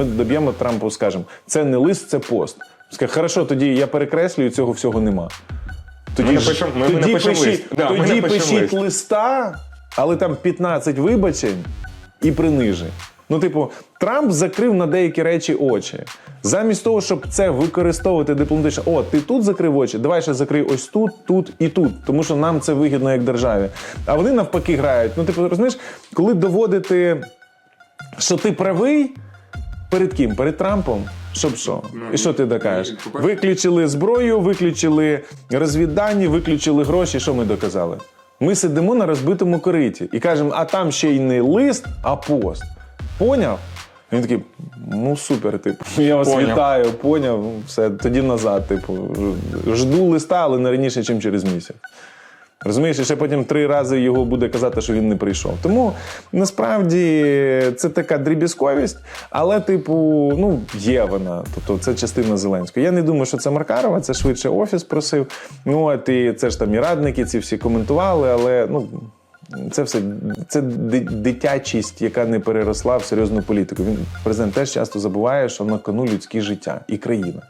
ми доб'ємо Трампу, скажемо, це не лист, це пост. Скаже, хорошо, тоді я перекреслюю, цього всього нема. Тоді, Ми напишемо- ми- ми тоді напишемо пишіть, лист. Да, тоді напишемо пишіть лист. листа, але там 15 вибачень і принижень. Ну, типу, Трамп закрив на деякі речі очі. Замість того, щоб це використовувати дипломатично, о, ти тут закрив очі, давай ще закрий ось тут, тут і тут, тому що нам це вигідно як державі. А вони навпаки грають. Ну, типу, розумієш, коли доводити, що ти правий, перед ким? Перед Трампом? Щоб що? І що ти докажеш? Виключили зброю, виключили розвіддані, виключили гроші. Що ми доказали? Ми сидимо на розбитому кориті і кажемо, а там ще й не лист, а пост. Поняв? Він такий, ну супер, типу, я вас Поняв. вітаю, поняв. Ну, Все, тоді назад. Типу, жду листа, але не раніше, ніж через місяць. Розумієш, і ще потім три рази його буде казати, що він не прийшов. Тому насправді це така дріб'язковість, але, типу, ну, є вона. Тобто це частина Зеленського. Я не думаю, що це Маркарова, це швидше офіс просив. Ну, от і це ж там і радники, ці всі коментували, але ну. Це все це дитячість, яка не переросла в серйозну політику. Він президент теж часто забуває, що на кону людське життя і країна.